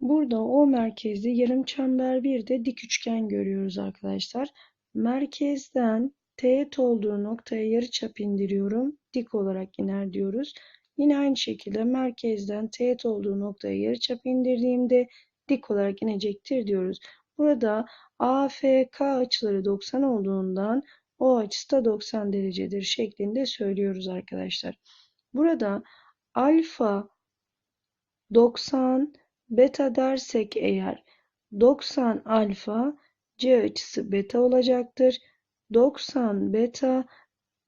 Burada O merkezli yarım çember bir de dik üçgen görüyoruz arkadaşlar. Merkezden teğet olduğu noktaya yarıçap indiriyorum. Dik olarak iner diyoruz. Yine aynı şekilde merkezden teğet olduğu noktaya yarıçap indirdiğimde dik olarak inecektir diyoruz. Burada AFK açıları 90 olduğundan O açısı da 90 derecedir şeklinde söylüyoruz arkadaşlar. Burada alfa 90 beta dersek eğer 90 alfa C açısı beta olacaktır. 90 beta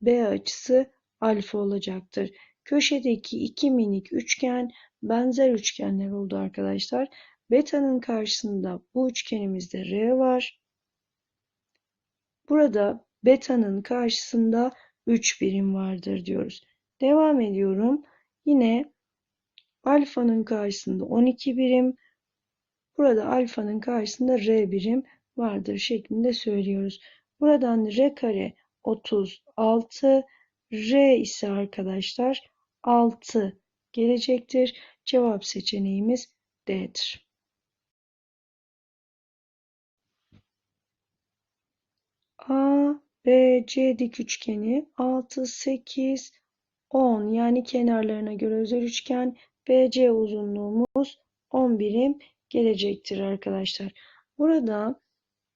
B açısı alfa olacaktır. Köşedeki iki minik üçgen benzer üçgenler oldu arkadaşlar. Beta'nın karşısında bu üçgenimizde R var. Burada beta'nın karşısında 3 birim vardır diyoruz. Devam ediyorum. Yine alfanın karşısında 12 birim, burada alfanın karşısında R birim vardır şeklinde söylüyoruz. Buradan R kare 36, R ise arkadaşlar 6 gelecektir. Cevap seçeneğimiz D'dir. A, B, C dik üçgeni 6, 8, 10 yani kenarlarına göre özel üçgen BC uzunluğumuz 10 birim gelecektir arkadaşlar. Burada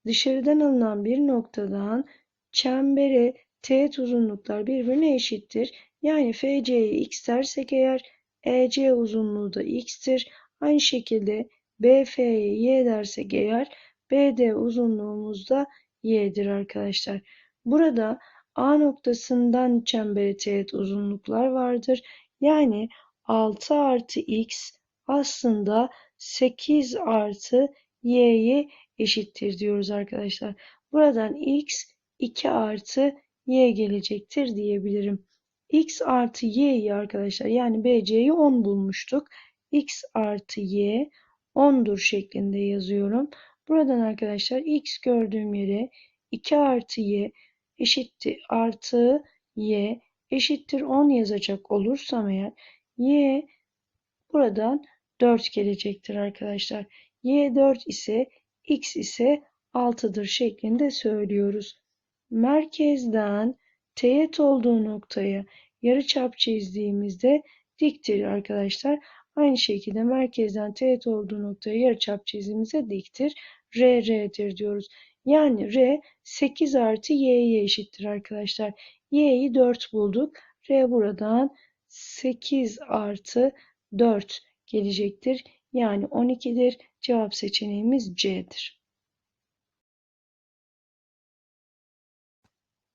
dışarıdan alınan bir noktadan çembere teğet uzunluklar birbirine eşittir. Yani FC'ye x dersek eğer EC uzunluğu da x'tir. Aynı şekilde BF'ye y dersek eğer BD uzunluğumuz da y'dir arkadaşlar. Burada A noktasından çembere teğet uzunluklar vardır. Yani 6 artı x aslında 8 artı y'ye eşittir diyoruz arkadaşlar. Buradan x 2 artı y gelecektir diyebilirim. x artı y'yi arkadaşlar yani bc'yi 10 bulmuştuk. x artı y 10'dur şeklinde yazıyorum. Buradan arkadaşlar x gördüğüm yere 2 artı y eşittir artı y eşittir 10 yazacak olursam eğer y buradan 4 gelecektir arkadaşlar. y 4 ise x ise 6'dır şeklinde söylüyoruz. Merkezden teğet olduğu noktaya yarıçap çizdiğimizde diktir arkadaşlar. Aynı şekilde merkezden teğet olduğu noktaya yarıçap çizdiğimizde diktir. R, R'dir diyoruz. Yani R 8 artı Y'ye eşittir arkadaşlar. Y'yi 4 bulduk. R buradan 8 artı 4 gelecektir. Yani 12'dir. Cevap seçeneğimiz C'dir.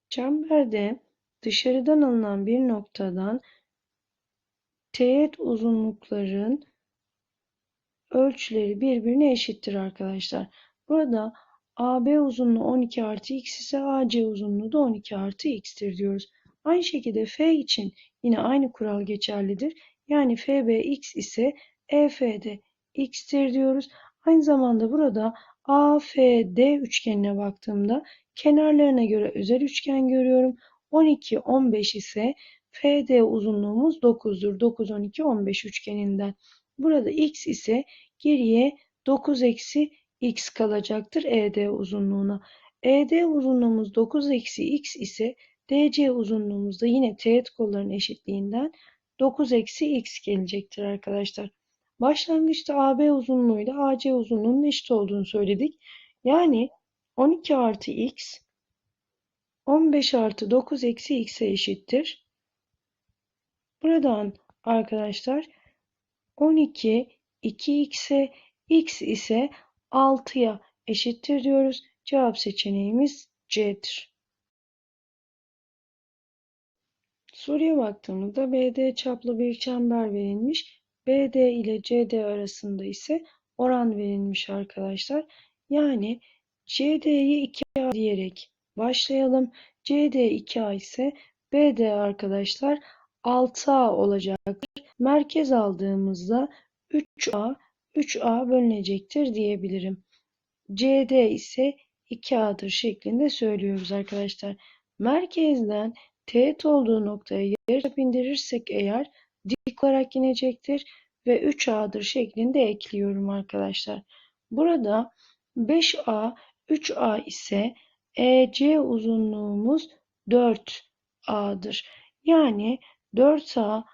Çemberde dışarıdan alınan bir noktadan teğet uzunlukların ölçüleri birbirine eşittir arkadaşlar. Burada AB uzunluğu 12 artı x ise AC uzunluğu da 12 artı x'tir diyoruz. Aynı şekilde F için yine aynı kural geçerlidir. Yani FB x ise EF de x'tir diyoruz. Aynı zamanda burada AFD üçgenine baktığımda kenarlarına göre özel üçgen görüyorum. 12, 15 ise FD uzunluğumuz 9'dur. 9, 12, 15 üçgeninden. Burada x ise geriye 9 eksi x kalacaktır ED uzunluğuna. ED uzunluğumuz 9 eksi x ise DC uzunluğumuz da yine teğet kolların eşitliğinden 9 eksi x gelecektir arkadaşlar. Başlangıçta AB uzunluğu ile AC uzunluğunun eşit olduğunu söyledik. Yani 12 artı x 15 artı 9 eksi x'e eşittir. Buradan arkadaşlar 12 2x'e x ise 6'ya eşittir diyoruz. Cevap seçeneğimiz C'dir. Soruya baktığımızda BD çaplı bir çember verilmiş. BD ile CD arasında ise oran verilmiş arkadaşlar. Yani CD'yi 2A diyerek başlayalım. CD 2A ise BD arkadaşlar 6A olacaktır. Merkez aldığımızda 3A 3A bölünecektir diyebilirim. CD ise 2A'dır şeklinde söylüyoruz arkadaşlar. Merkezden teğet olduğu noktaya yarıçap indirirsek eğer dik olarak inecektir. ve 3A'dır şeklinde ekliyorum arkadaşlar. Burada 5A, 3A ise EC uzunluğumuz 4A'dır. Yani 4A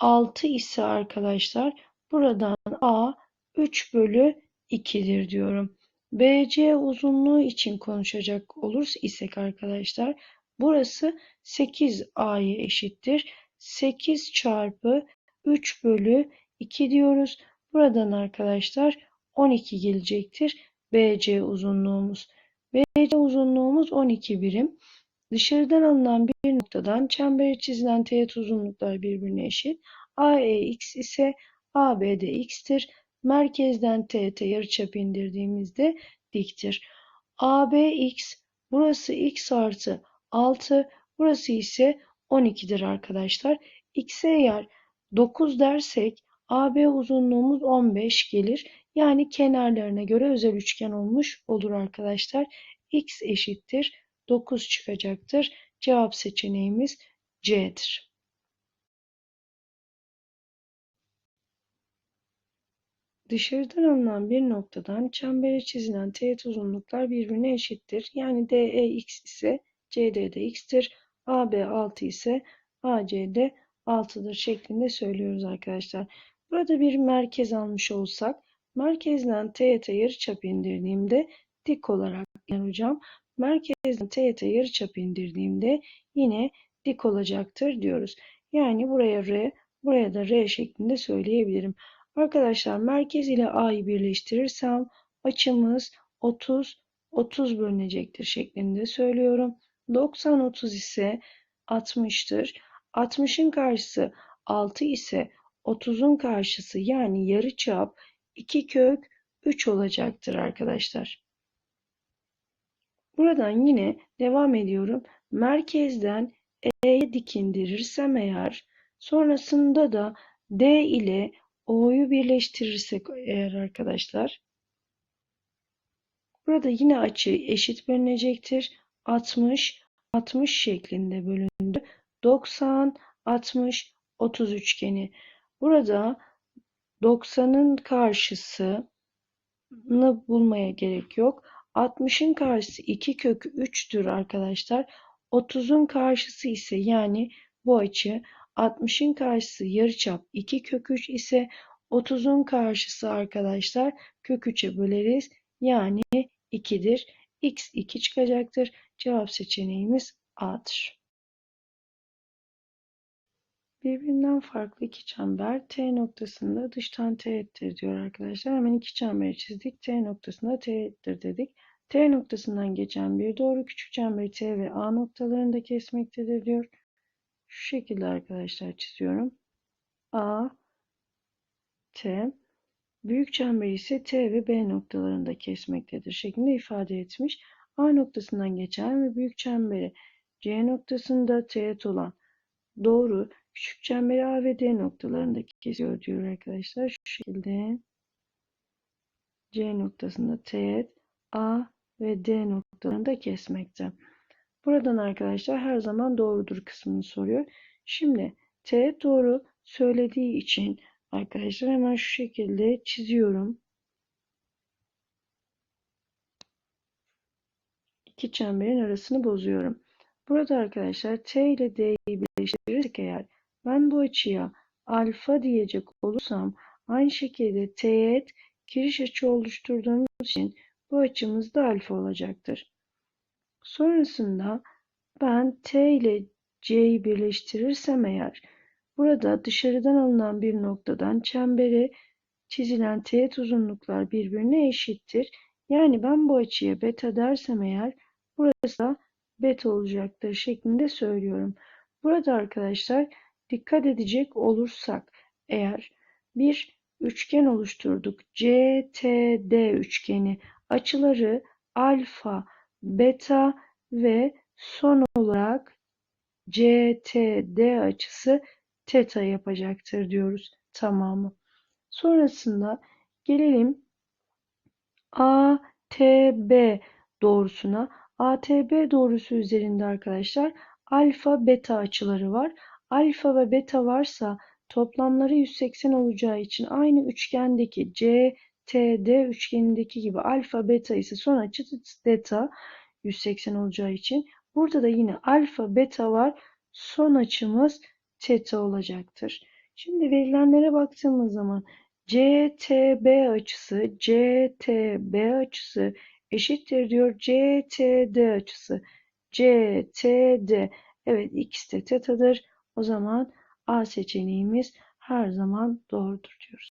6 ise arkadaşlar buradan A 3 bölü 2'dir diyorum. BC uzunluğu için konuşacak olursa isek arkadaşlar burası 8A'ya eşittir. 8 çarpı 3 bölü 2 diyoruz. Buradan arkadaşlar 12 gelecektir. BC uzunluğumuz. BC uzunluğumuz 12 birim. Dışarıdan alınan bir noktadan çembere çizilen teğet uzunluklar birbirine eşit. AEX ise AB de x'tir. Merkezden teğete yarıçap indirdiğimizde diktir. ABX burası x artı 6 burası ise 12'dir arkadaşlar. X'e eğer 9 dersek AB uzunluğumuz 15 gelir. Yani kenarlarına göre özel üçgen olmuş olur arkadaşlar. X eşittir 9 çıkacaktır. Cevap seçeneğimiz C'dir. Dışarıdan alınan bir noktadan çembere çizilen teğet uzunluklar birbirine eşittir. Yani DE x ise CD de x'tir. AB 6 ise AC de 6'dır şeklinde söylüyoruz arkadaşlar. Burada bir merkez almış olsak merkezden teğete yarıçap indirdiğimde dik olarak yani hocam merkezden teğete yarıçap indirdiğimde yine dik olacaktır diyoruz. Yani buraya R, buraya da R şeklinde söyleyebilirim. Arkadaşlar merkez ile A'yı birleştirirsem açımız 30, 30 bölünecektir şeklinde söylüyorum. 90, 30 ise 60'tır. 60'ın karşısı 6 ise 30'un karşısı yani yarıçap 2 kök 3 olacaktır arkadaşlar. Buradan yine devam ediyorum. Merkezden E'ye dik indirirsem eğer sonrasında da D ile O'yu birleştirirsek eğer arkadaşlar burada yine açı eşit bölünecektir. 60 60 şeklinde bölündü. 90 60 30 üçgeni. Burada 90'ın karşısını bulmaya gerek yok. 60'ın karşısı 2 kök 3'tür arkadaşlar. 30'un karşısı ise yani bu açı 60'ın karşısı yarıçap 2 kök 3 ise 30'un karşısı arkadaşlar kök 3'e böleriz. Yani 2'dir. X 2 çıkacaktır. Cevap seçeneğimiz A'dır. Birbirinden farklı iki çember T noktasında dıştan teğettir diyor arkadaşlar. Hemen iki çemberi çizdik. T noktasında teğettir dedik. T noktasından geçen bir doğru küçük çemberi T ve A noktalarında kesmektedir diyor. Şu şekilde arkadaşlar çiziyorum. A, T, büyük çemberi ise T ve B noktalarında kesmektedir şeklinde ifade etmiş. A noktasından geçen ve büyük çemberi C noktasında teğet olan doğru küçük çemberi A ve D noktalarında kesiyor diyor arkadaşlar. Şu şekilde C noktasında teğet A ve D noktalarında kesmekte. Buradan arkadaşlar her zaman doğrudur kısmını soruyor. Şimdi teğet doğru söylediği için arkadaşlar hemen şu şekilde çiziyorum. İki çemberin arasını bozuyorum. Burada arkadaşlar T ile D'yi birleştirirsek eğer ben bu açıya alfa diyecek olursam aynı şekilde teğet kiriş açı oluşturduğumuz için bu açımız da alfa olacaktır. Sonrasında ben T ile C'yi birleştirirsem eğer burada dışarıdan alınan bir noktadan çembere çizilen teğet uzunluklar birbirine eşittir. Yani ben bu açıya beta dersem eğer burası da beta olacaktır şeklinde söylüyorum. Burada arkadaşlar dikkat edecek olursak eğer bir üçgen oluşturduk. CTD üçgeni açıları alfa, beta ve son olarak CTD açısı teta yapacaktır diyoruz tamamı. Sonrasında gelelim ATB doğrusuna. ATB doğrusu üzerinde arkadaşlar alfa beta açıları var. Alfa ve beta varsa toplamları 180 olacağı için aynı üçgendeki CTD üçgenindeki gibi alfa beta ise son açı beta 180 olacağı için burada da yine alfa beta var. Son açımız teta olacaktır. Şimdi verilenlere baktığımız zaman CTB açısı CTB açısı eşittir diyor CTD açısı. CTD evet ikisi de tetadır. O zaman A seçeneğimiz her zaman doğrudur diyoruz.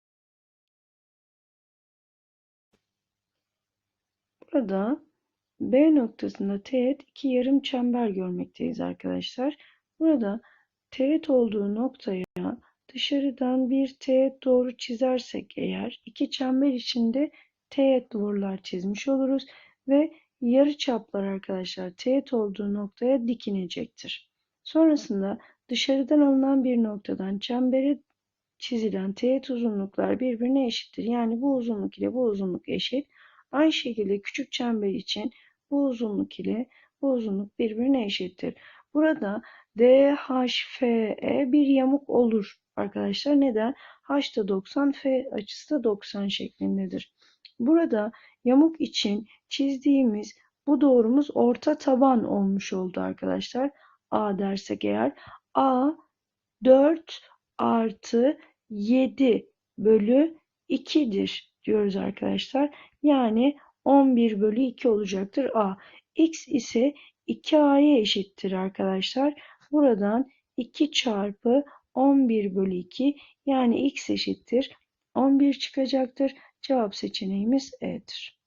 Burada B noktasında teğet iki yarım çember görmekteyiz arkadaşlar. Burada teğet olduğu noktaya dışarıdan bir teğet doğru çizersek eğer iki çember içinde teğet doğrular çizmiş oluruz ve yarı çaplar arkadaşlar teğet olduğu noktaya dikinecektir. Sonrasında dışarıdan alınan bir noktadan çembere çizilen teğet uzunluklar birbirine eşittir. Yani bu uzunluk ile bu uzunluk eşit. Aynı şekilde küçük çember için bu uzunluk ile bu uzunluk birbirine eşittir. Burada DHFE bir yamuk olur arkadaşlar. Neden? H da 90, F açısı da 90 şeklindedir. Burada yamuk için çizdiğimiz bu doğrumuz orta taban olmuş oldu arkadaşlar. A dersek eğer A 4 artı 7 bölü 2'dir diyoruz arkadaşlar. Yani 11 bölü 2 olacaktır A. X ise 2A'ya eşittir arkadaşlar. Buradan 2 çarpı 11 bölü 2 yani X eşittir. 11 çıkacaktır. Cevap seçeneğimiz E'dir.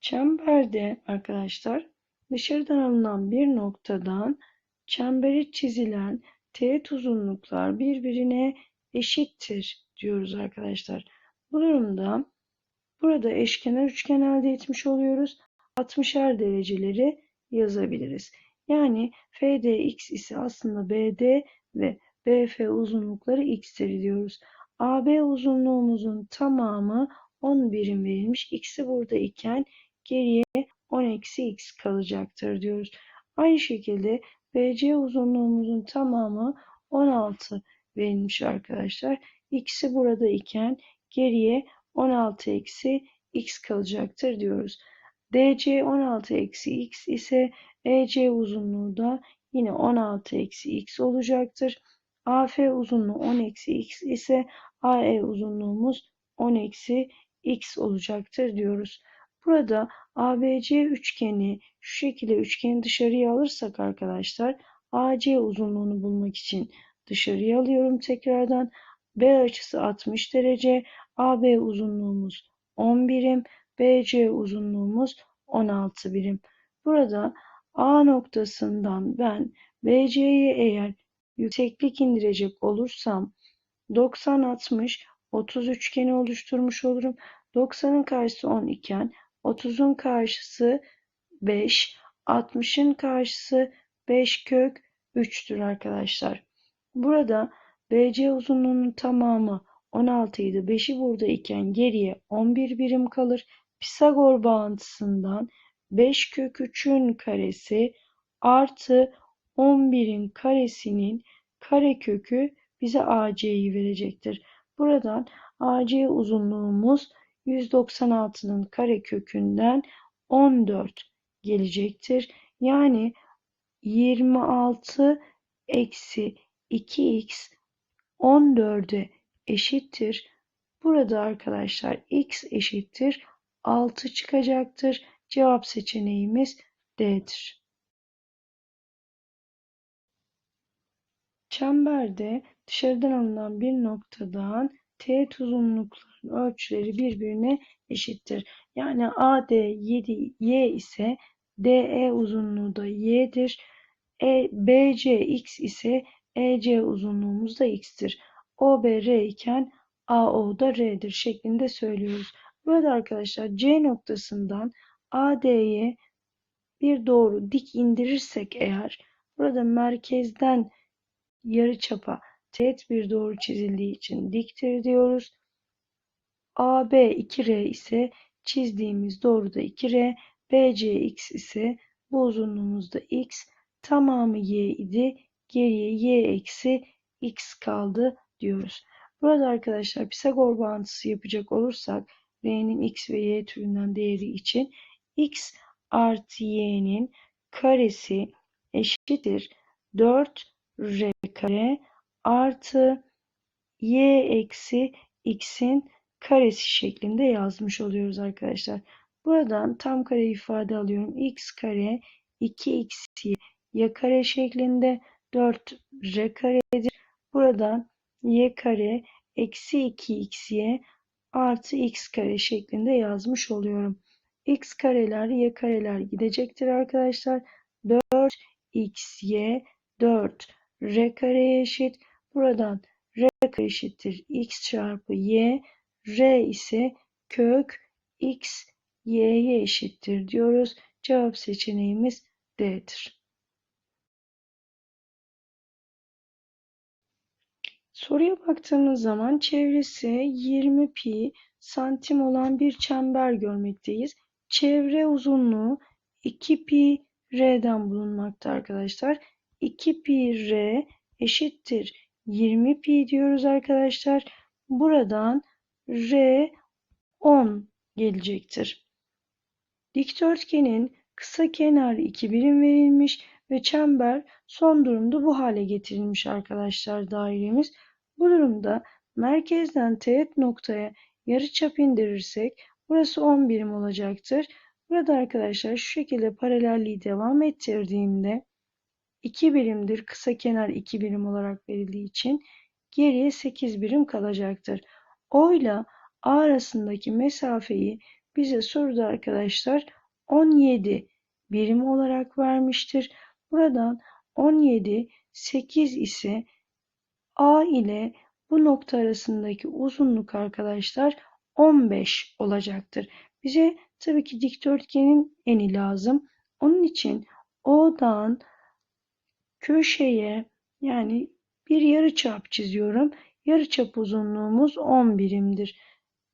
Çemberde arkadaşlar dışarıdan alınan bir noktadan çembere çizilen teğet uzunluklar birbirine eşittir diyoruz arkadaşlar. Bu durumda burada eşkenar üçgen elde etmiş oluyoruz. 60'er dereceleri yazabiliriz. Yani FDX ise aslında BD ve BF uzunlukları x'tir diyoruz. AB uzunluğumuzun tamamı 10 birim verilmiş. X'i burada iken geriye 10 eksi x kalacaktır diyoruz. Aynı şekilde BC uzunluğumuzun tamamı 16 verilmiş arkadaşlar. X'i burada iken geriye 16 eksi x kalacaktır diyoruz. DC 16 eksi x ise EC uzunluğu da yine 16 eksi x olacaktır. AF uzunluğu 10 eksi x ise AE uzunluğumuz 10 eksi x olacaktır diyoruz. Burada ABC üçgeni şu şekilde üçgeni dışarıya alırsak arkadaşlar AC uzunluğunu bulmak için dışarıya alıyorum tekrardan. B açısı 60 derece. AB uzunluğumuz 10 birim. BC uzunluğumuz 16 birim. Burada A noktasından ben BC'ye eğer yükseklik indirecek olursam 90 60 30 üçgeni oluşturmuş olurum. 90'ın karşısı 10 iken 30'un karşısı 5, 60'ın karşısı 5 kök 3'tür arkadaşlar. Burada BC uzunluğunun tamamı 16 idi. 5'i burada iken geriye 11 birim kalır. Pisagor bağıntısından 5 kök 3'ün karesi artı 11'in karesinin karekökü bize AC'yi verecektir. Buradan AC uzunluğumuz 196'nın karekökünden 14 gelecektir. Yani 26 eksi 2x 14'e eşittir. Burada arkadaşlar x eşittir 6 çıkacaktır. Cevap seçeneğimiz D'dir. Çemberde dışarıdan alınan bir noktadan teğet uzunlukların ölçüleri birbirine eşittir. Yani AD 7 y ise DE uzunluğu da y'dir. E, BC x ise EC uzunluğumuz da x'tir. OB r iken AO da r'dir şeklinde söylüyoruz. Burada arkadaşlar C noktasından AD'ye bir doğru dik indirirsek eğer burada merkezden yarıçapa teğet bir doğru çizildiği için diktir diyoruz. AB 2R ise çizdiğimiz doğruda 2R, BCX ise bu uzunluğumuzda x, tamamı y idi. Geriye y eksi x kaldı diyoruz. Burada arkadaşlar Pisagor bağıntısı yapacak olursak r'nin x ve y türünden değeri için x artı y'nin karesi eşittir 4r kare artı y eksi x'in karesi şeklinde yazmış oluyoruz arkadaşlar. Buradan tam kare ifade alıyorum. x kare 2x'ye y kare şeklinde 4r karedir. Buradan y kare eksi 2xy artı x kare şeklinde yazmış oluyorum. x kareler y kareler gidecektir arkadaşlar. 4xy 4 r kareye eşit. Buradan r kare eşittir x çarpı y. r ise kök x y'ye eşittir diyoruz. Cevap seçeneğimiz D'dir. Soruya baktığımız zaman çevresi 20 pi santim olan bir çember görmekteyiz. Çevre uzunluğu 2 pi r'den bulunmakta arkadaşlar. 2 pi r eşittir 20 pi diyoruz arkadaşlar. Buradan r 10 gelecektir. Dikdörtgenin kısa kenarı 2 birim verilmiş ve çember son durumda bu hale getirilmiş arkadaşlar dairemiz. Bu durumda merkezden teğet noktaya yarıçap indirirsek burası 10 birim olacaktır. Burada arkadaşlar şu şekilde paralelliği devam ettirdiğimde 2 birimdir. Kısa kenar 2 birim olarak verildiği için geriye 8 birim kalacaktır. O ile A arasındaki mesafeyi bize soruda arkadaşlar 17 birim olarak vermiştir. Buradan 17 8 ise A ile bu nokta arasındaki uzunluk arkadaşlar 15 olacaktır. Bize tabii ki dikdörtgenin eni lazım. Onun için O'dan köşeye yani bir yarıçap çiziyorum. Yarıçap uzunluğumuz 10 birimdir.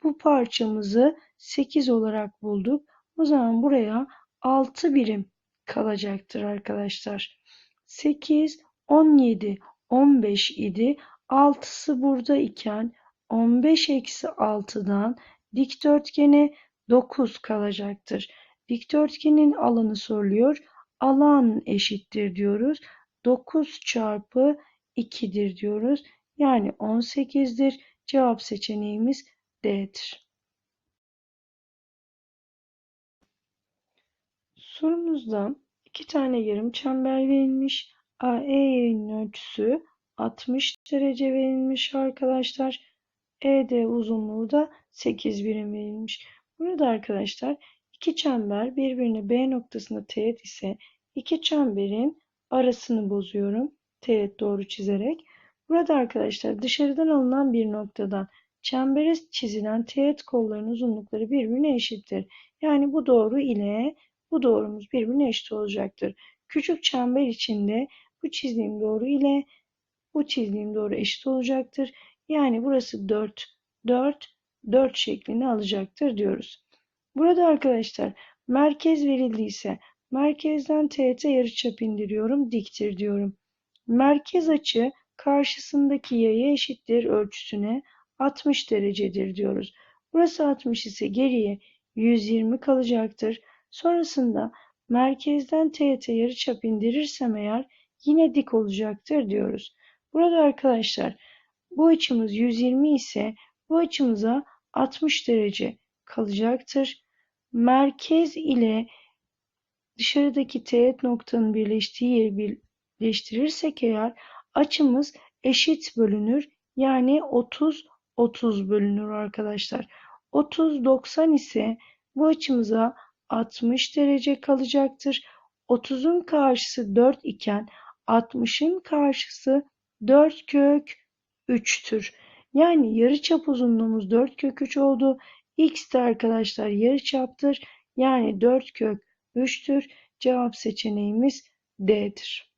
Bu parçamızı 8 olarak bulduk. O zaman buraya 6 birim kalacaktır arkadaşlar. 8, 17, 15 idi. 6'sı burada iken 15 eksi 6'dan dikdörtgene 9 kalacaktır. Dikdörtgenin alanı soruluyor. Alan eşittir diyoruz. 9 çarpı 2'dir diyoruz. Yani 18'dir. Cevap seçeneğimiz D'dir. Sorumuzda iki tane yarım çember verilmiş. AE yayının ölçüsü 60 derece verilmiş arkadaşlar. ED uzunluğu da 8 birim verilmiş. Burada arkadaşlar iki çember birbirine B noktasında teğet ise iki çemberin arasını bozuyorum. Teğet doğru çizerek. Burada arkadaşlar dışarıdan alınan bir noktadan çembere çizilen teğet kollarının uzunlukları birbirine eşittir. Yani bu doğru ile bu doğrumuz birbirine eşit olacaktır. Küçük çember içinde bu çizdiğim doğru ile bu çizdiğim doğru eşit olacaktır. Yani burası 4, 4, 4 şeklini alacaktır diyoruz. Burada arkadaşlar merkez verildiyse merkezden teğete yarıçap indiriyorum, diktir diyorum. Merkez açı karşısındaki yaya eşittir ölçüsüne 60 derecedir diyoruz. Burası 60 ise geriye 120 kalacaktır. Sonrasında merkezden teğete yarıçap indirirsem eğer yine dik olacaktır diyoruz. Burada arkadaşlar bu açımız 120 ise bu açımıza 60 derece kalacaktır. Merkez ile dışarıdaki teğet noktanın birleştiği yeri birleştirirsek eğer açımız eşit bölünür. Yani 30 30 bölünür arkadaşlar. 30 90 ise bu açımıza 60 derece kalacaktır. 30'un karşısı 4 iken 60'ın karşısı 4 kök 3'tür. Yani yarıçap uzunluğumuz 4 kök 3 oldu. X de arkadaşlar yarıçaptır. Yani 4 kök 3'tür. Cevap seçeneğimiz D'dir.